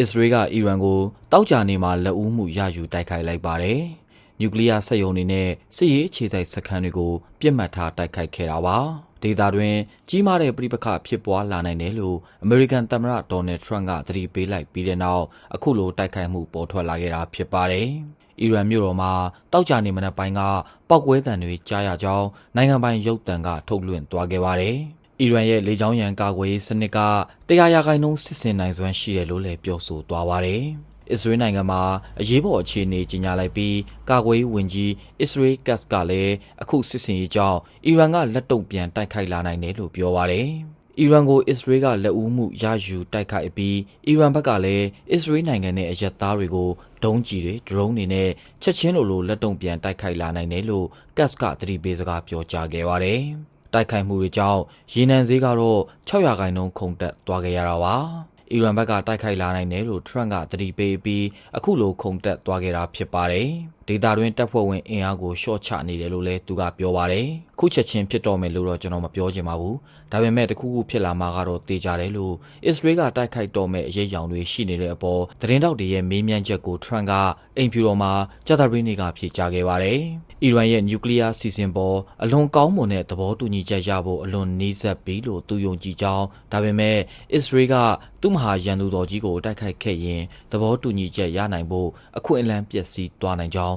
အစ္စရေးကအီရန်ကိုတောက်ကြနေမှာလက်ဦးမှုရယူတိုက်ခိုက်လိုက်ပါတယ်။နျူကလ িয়ার စက်ရုံတွေနဲ့စစ်ရေးအခြေစိုက်စခန်းတွေကိုပြစ်မှတ်ထားတိုက်ခိုက်ခဲ့တာပါ။ဒေသတွင်ကြီးမားတဲ့ပြိပခဖြစ်ပွားလာနိုင်တယ်လို့အမေရိကန်သမ္မတဒေါ်နယ်ထရန့်ကသတိပေးလိုက်ပြီးတဲ့နောက်အခုလိုတိုက်ခိုက်မှုပေါ်ထွက်လာခဲ့တာဖြစ်ပါတယ်။အီရန်မြို့တော်မှာတောက်ကြနေမနက်ပိုင်းကပောက်ကွဲသံတွေကြားရကြောင်းနိုင်ငံပိုင်ရုပ်သံကထုတ်လွှင့်သွားခဲ့ပါတယ်။ အီရန်ရဲ့လေကြောင်းရန်ကာကွယ်ရေးစနစ်ကတရားရာခိုင်နှုန်းစစ်စင်နိုင်စွမ်းရှိတယ်လို့လည်းပြောဆိုသွားပါတယ်။အစ္စရေးနိုင်ငံမှာအရေးပေါ်အခြေအနေကြီးညာလိုက်ပြီးကာကွယ်ရေးဝန်ကြီးအစ္စရေးကတ်ကလည်းအခုစစ်စင်ရေးကြောင့်အီရန်ကလက်တုံ့ပြန်တိုက်ခိုက်လာနိုင်တယ်လို့ပြောပါတယ်။အီရန်ကိုအစ္စရေးကလက်ဦးမှုရယူတိုက်ခိုက်အပြီးအီရန်ဘက်ကလည်းအစ္စရေးနိုင်ငံနဲ့အရက်သားတွေကိုဒုံးကျည်တွေဒရုန်းတွေနဲ့ချက်ချင်းလိုလိုလက်တုံ့ပြန်တိုက်ခိုက်လာနိုင်တယ်လို့ကတ်ကသတိပေးစကားပြောကြားခဲ့ပါတယ်။ တိုက်ခိုက်မှုတွေကြောင့်ရေနံဈေးကတော့600ခိုင်နှုန်းခုန်တက်သွားခဲ့ရတာပါ။အီရန်ဘက်ကတိုက်ခိုက်လာနိုင်တယ်လို့ထရန့်ကသတိပေးပြီးအခုလိုခုန်တက်သွားခဲ့တာဖြစ်ပါတယ်။ ဒေတာတွင်တပ်ဖွဲ့ဝင်အင်အားကိုရှော့ချနေတယ်လို့လည်းသူကပြောပါတယ်။ခုချက်ချင်းဖြစ်တော့မယ်လို့တော့ကျွန်တော်မပြောချင်ပါဘူး။ဒါပေမဲ့တခုခုဖြစ်လာမှာကတော့တေချာတယ်လို့အစ္စရေးကတိုက်ခိုက်တော့မဲ့အရေးအယောင်တွေရှိနေတဲ့အပေါ်သတင်းတောက်တွေရဲ့မေးမြန်းချက်ကိုထရန့်ကအိမ်ဖြူတော်မှာကြာသပတေးနေ့ကဖြေကြားခဲ့ပါတယ်။အီရန်ရဲ့နျူကလ িয়ার စီစဉ်ပေါ်အလွန်ကောင်းမွန်တဲ့သဘောတူညီချက်ရဖို့အလွန်နှီးစပ်ပြီလို့သူယုံကြည်ကြောင်းဒါပေမဲ့အစ္စရေးကသူ့မဟာရန်သူတော်ကြီးကိုတိုက်ခိုက်ခဲ့ရင်သဘောတူညီချက်ရနိုင်ဖို့အခွင့်အလမ်းပျက်စီးသွားနိုင်ကြောင်း